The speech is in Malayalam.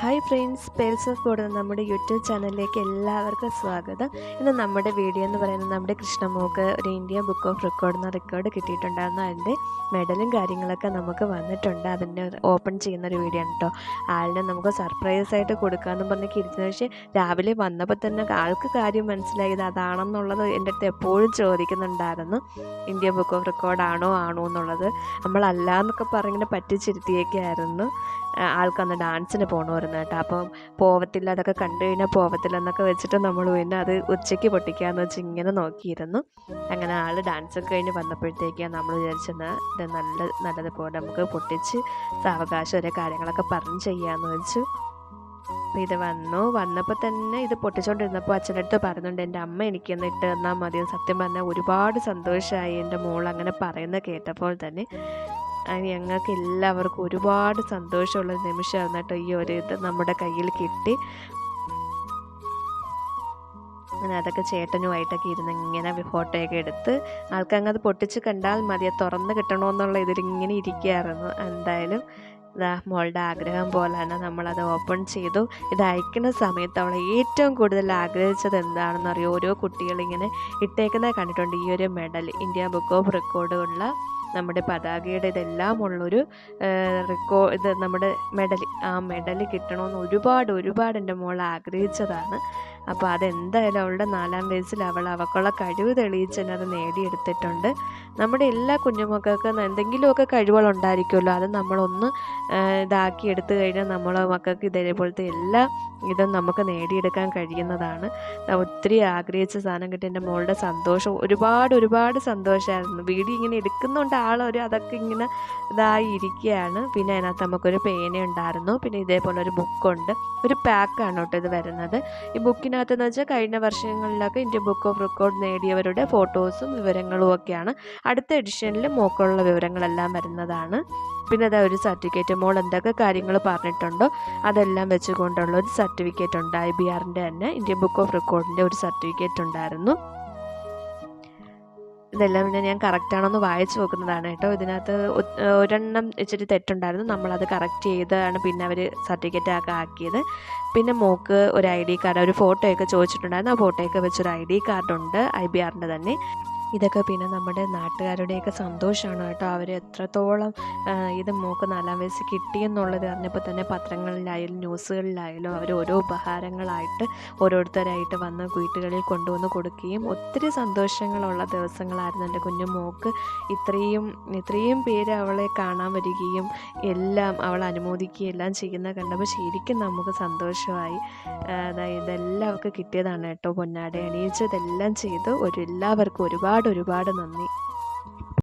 Hi friends pals of board നമ്മുടെ യൂട്യൂബ് ചാനലിലേക്ക് എല്ലാവർക്കും സ്വാഗതം. ഇന്ന് നമ്മുടെ വീഡിയോ എന്ന് പറയുന്നത് നമ്മുടെ കൃഷ്ണമോക്ക് ഒരു ഇന്ത്യ ബുക്ക് ഓഫ് റെക്കോർഡ് എന്ന റെക്കോർഡ് കിട്ടിയിട്ടുണ്ടായിരുന്നു. അതിന്റെ മെഡലും കാര്യങ്ങളൊക്കെ നമുക്ക് വന്നിട്ടുണ്ട്. അതിന്റെ ഓപ്പൺ ചെയ്യുന്ന ഒരു വീഡിയോ ആണ് കേട്ടോ ആളിനെ നമുക്ക് സർപ്രൈസ് ആയിട്ട് കൊടുക്കാമെന്ന് പറഞ്ഞൊക്കെ കിരിച്ചു പക്ഷേ രാവിലെ വന്നപ്പോൾ തന്നെ ആൾക്ക് കാര്യം മനസ്സിലായത് അതാണെന്നുള്ളത് എന്റെ അടുത്ത് എപ്പോഴും ചോദിക്കുന്നുണ്ടായിരുന്നു. ഇന്ത്യ ബുക്ക് ഓഫ് റെക്കോർഡ് ആണോ ആണോ എന്നുള്ളത്. നമ്മളല്ല എന്നൊക്കെ പറഞ്ഞിങ്ങനെ പറ്റിച്ചിരുത്തിയൊക്കെയായിരുന്നു ആൾക്ക് അന്ന് ഡാൻസിന് പോകണമായിരുന്നു കേട്ടോ. അപ്പം പോവത്തില്ല അതൊക്കെ കണ്ടു കഴിഞ്ഞാൽ പോവത്തില്ല എന്നൊക്കെ വെച്ചിട്ട് നമ്മൾ പിന്നെ അത് ഉച്ചയ്ക്ക് പൊട്ടിക്കാന്ന് വെച്ച് ഇങ്ങനെ നോക്കിയിരുന്നു. അങ്ങനെ ആൾ ഡാൻസൊക്കെ കഴിഞ്ഞ് വന്നപ്പോഴത്തേക്കാണ് നമ്മൾ വിചാരിച്ചെന്നാൽ ഇത് നല്ല നല്ലതുപോലെ നമുക്ക് പൊട്ടിച്ച് സാവകാശം ഒരേ കാര്യങ്ങളൊക്കെ പറഞ്ഞ് ചെയ്യാന്ന് വെച്ചു. അപ്പോൾ ഇത് വന്നു. വന്നപ്പോൾ തന്നെ ഇത് പൊട്ടിച്ചുകൊണ്ടിരുന്നപ്പോൾ അച്ഛന്റെ അടുത്ത് പറയുന്നുണ്ട് എന്റെ അമ്മ എനിക്കൊന്ന് ഇട്ട് തന്നാൽ മതി. സത്യം പറഞ്ഞാൽ ഒരുപാട് സന്തോഷമായി എന്റെ മോൾ അങ്ങനെ പറയുന്നത് കേട്ടപ്പോൾ തന്നെ. ഞങ്ങൾക്ക് എല്ലാവർക്കും ഒരുപാട് സന്തോഷമുള്ള നിമിഷമായിരുന്നു കേട്ടോ ഈ ഒരു ഇത് നമ്മുടെ കയ്യിൽ കിട്ടി. അങ്ങനെ അതൊക്കെ ചേട്ടനുമായിട്ടൊക്കെ ഇരുന്ന് ഇങ്ങനെ ഫോട്ടോയൊക്കെ എടുത്ത് ആൾക്കങ്ങ് അത് പൊട്ടിച്ച് കണ്ടാൽ മതി തുറന്ന് കിട്ടണമെന്നുള്ള ഇതിലിങ്ങനെ ഇരിക്കുകയായിരുന്നു. എന്തായാലും ഇതാ മോളുടെ ആഗ്രഹം പോലെ തന്നെ നമ്മളത് ഓപ്പൺ ചെയ്തു. ഇത് അയക്കുന്ന സമയത്ത് അവൾ ഏറ്റവും കൂടുതൽ ആഗ്രഹിച്ചത് എന്താണെന്ന് അറിയോ ഓരോ കുട്ടികളിങ്ങനെ ഇട്ടേക്കുന്നത് കണ്ടിട്ടുണ്ട്. ഈ ഒരു മെഡൽ ഇന്ത്യ ബുക്ക് ഓഫ് റെക്കോർഡുള്ള നമ്മുടെ പതാകയുടെ ഇതെല്ലാം ഉള്ളൊരു റെക്കോ ഇത് നമ്മുടെ മെഡൽ ആ മെഡൽ കിട്ടണമെന്ന് ഒരുപാട് ഒരുപാട് എന്റെ മോൾ ആഗ്രഹിച്ചതാണ്. അപ്പോൾ അതെന്തായാലും അവളുടെ നാലാം വയസ്സിൽ അവൾ അവക്കുള്ള കഴിവ് തെളിയിച്ച് തന്നെ അത് നേടിയെടുത്തിട്ടുണ്ട്. നമ്മുടെ എല്ലാ കുഞ്ഞുമക്കൾക്കും എന്തെങ്കിലുമൊക്കെ കഴിവുകളുണ്ടായിരിക്കുമല്ലോ. അത് നമ്മളൊന്ന് ഇതാക്കി എടുത്തു കഴിഞ്ഞാൽ നമ്മളെ മക്കൾക്ക് ഇതേപോലത്തെ എല്ലാ ഇതും നമുക്ക് നേടിയെടുക്കാൻ കഴിയുന്നതാണ്. ഒത്തിരി ആഗ്രഹിച്ച സാധനം കിട്ടി. എന്റെ മോളുടെ സന്തോഷം ഒരുപാട് ഒരുപാട് സന്തോഷമായിരുന്നു. വീഡിയോ ഇങ്ങനെ എടുക്കുന്നുണ്ട് ആളൊരു അതൊക്കെ ഇങ്ങനെ ഇതായി ഇരിക്കുകയാണ്. പിന്നെ അതിനകത്ത് നമുക്കൊരു പേന ഉണ്ടായിരുന്നു. പിന്നെ ഇതേപോലെ ഒരു ബുക്കുണ്ട്. ഒരു പാക്കാണ് കേട്ടോ ഇത് വരുന്നത്. ഈ ബുക്കിനകത്തെന്ന് വെച്ചാൽ കഴിഞ്ഞ വർഷങ്ങളിലൊക്കെ ഇന്ത്യൻ ബുക്ക് ഓഫ് റെക്കോർഡ് നേടിയവരുടെ ഫോട്ടോസും വിവരങ്ങളും ഒക്കെയാണ്. അടുത്ത എഡിഷനിൽ മോക്കുള്ള വിവരങ്ങളെല്ലാം വരുന്നതാണ്. പിന്നെ അതാ ഒരു സർട്ടിഫിക്കറ്റ് മോൾ എന്തൊക്കെ കാര്യങ്ങൾ പറഞ്ഞിട്ടുണ്ടോ അതെല്ലാം വെച്ചുകൊണ്ടുള്ള ഒരു സർട്ടിഫിക്കറ്റ് ഉണ്ട് ഐ ബി ആറിന്റെ തന്നെ. ഇന്ത്യൻ ബുക്ക് ഓഫ് റെക്കോർഡിന്റെ ഒരു സർട്ടിഫിക്കറ്റ് ഉണ്ടായിരുന്നു. ഇതെല്ലാം പിന്നെ ഞാൻ കറക്റ്റാണോന്ന് വായിച്ചു നോക്കുന്നതാണ് കേട്ടോ. ഇതിനകത്ത് ഒരെണ്ണം ഇച്ചിരി തെറ്റുണ്ടായിരുന്നു. നമ്മളത് കറക്റ്റ് ചെയ്താണ് പിന്നെ അവർ സർട്ടിഫിക്കറ്റ് ഒക്കെ ആക്കിയത്. പിന്നെ മോക്ക് ഒരു ഐ ഡി കാർഡ് ഒരു ഫോട്ടോയൊക്കെ ചോദിച്ചിട്ടുണ്ടായിരുന്നു. ആ ഫോട്ടോയൊക്കെ വെച്ചൊരു ഐ ഡി കാർഡുണ്ട് ഐ ബി ആറിന്റെ തന്നെ. ഇതൊക്കെ പിന്നെ നമ്മുടെ നാട്ടുകാരുടെയൊക്കെ സന്തോഷമാണ് കേട്ടോ. അവർ എത്രത്തോളം ഇത് മോക്ക് നാലാം വയസ്സ് കിട്ടിയെന്നുള്ളത് അറിഞ്ഞപ്പോൾ തന്നെ പത്രങ്ങളിലായാലും ന്യൂസുകളിലായാലും അവർ ഓരോ ഉപഹാരങ്ങളായിട്ട് ഓരോരുത്തരായിട്ട് വന്ന് വീട്ടുകളിൽ കൊണ്ടുവന്ന് കൊടുക്കുകയും ഒത്തിരി സന്തോഷങ്ങളുള്ള ദിവസങ്ങളായിരുന്നു എന്റെ കുഞ്ഞു മോക്ക്. ഇത്രയും ഇത്രയും പേര് അവളെ കാണാൻ വരികയും എല്ലാം അവൾ അനുമോദിക്കുകയും എല്ലാം ചെയ്യുന്ന കണ്ടപ്പോൾ ശരിക്കും നമുക്ക് സന്തോഷമായി. അതായത് ഇതെല്ലാം അവൾക്ക് കിട്ടിയതാണ് കേട്ടോ. പൊന്നാടെ അണിയിച്ചതെല്ലാം ചെയ്ത് ഒരു എല്ലാവർക്കും ഒരുപാട് ഒരുപാട് നന്ദി.